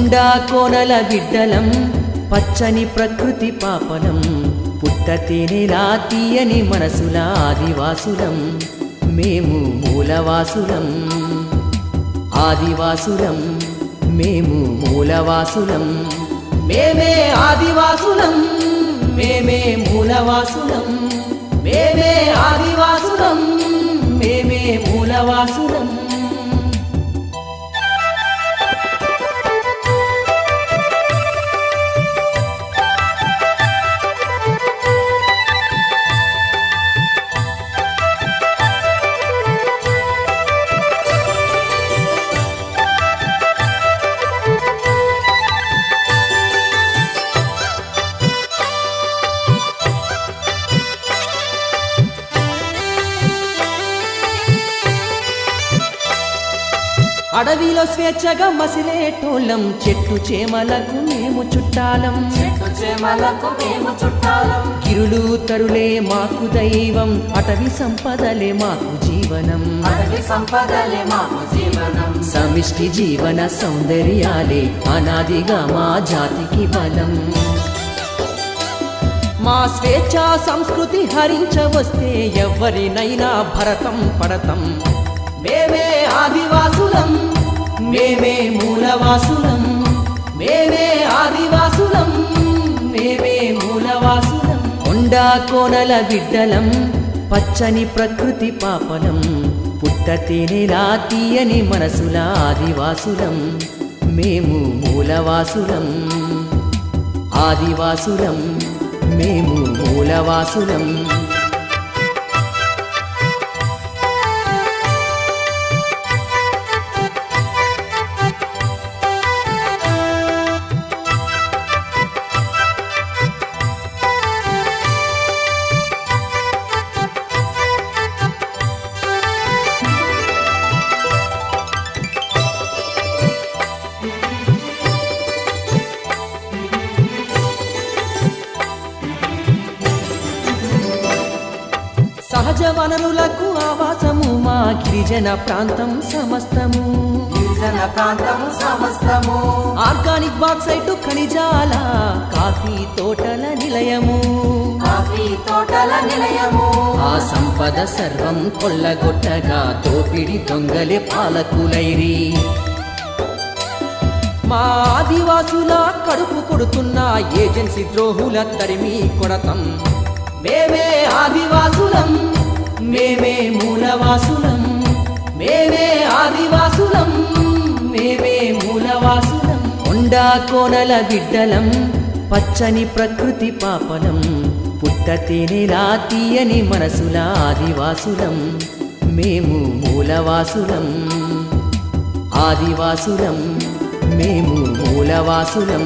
కొండా కోనల బిడ్డలం పచ్చని ప్రకృతి పాపలం పుట్ట తినేలా తీయని మనసుల ఆదివాసులం. మేము మూలవాసులం ఆదివాసులం మేము మూలవాసులం. మేమే ఆదివాసులం మేమే మూలవాసులం మేమే ఆదివాసులం మేమే మూలవాసులం. అడవిలో స్వేచ్ఛగా మసిలేటోళ్ళం. చెట్టు చేమలకు మేము చుట్టాలం. చెట్టు చేమలకు మేము చుట్టాలం. గిరులు తరులే మాకు దైవం. అటవీ సంపదలే మాకు జీవనం. సంపదలే మాకు జీవనం. సమిష్టి జీవన సౌందర్యాలే అనాదిగా మా జాతికి బలం. మా స్వేచ్ఛ సంస్కృతి హరించవస్తే ఎవరినైనా భరతం పడతం. మేమే ఆదివాసులం మేమే మూలవాసులం మేమే ఆదివాసులం మేమే మూలవాసులం. కొండా కోనల బిడ్డలం పచ్చని ప్రకృతి పాపలం పుట్ట తేనెలా తీయని మనసుల ఆదివాసులం మేము మూలవాసులం. ఆదివాసులం మేము మూలవాసులం. వనరులకు ఆవాసము మా గిరిజన ప్రాంతం సమస్తము. గిరిజన ప్రాంతము సమస్తము. ఆర్గానిక్ బాక్సైట్ ఖనిజాల కాఫీ తోటల నిలయము. కాఫీ తోటల నిలయము. ఆ సంపద సర్వం కొల్లగొట్టగా దోపిడి దొంగలే పాలకులైరి. మా ఆదివాసుల కడుపు కొడుతున్న ఏజెన్సీ ద్రోహుల తరిమి కొడతం. మేమే ఆదివాసులం. మేమే మూలవాసులం మేమే ఆదివాసులం మేమే మూలవాసులం. కొండా కోనల బిడ్డలం పచ్చని ప్రకృతి పాపలం పుట్ట తేనెలా తీయని మనసుల ఆదివాసులం. మేము మూలవాసులం ఆదివాసులం మేము మూలవాసులం.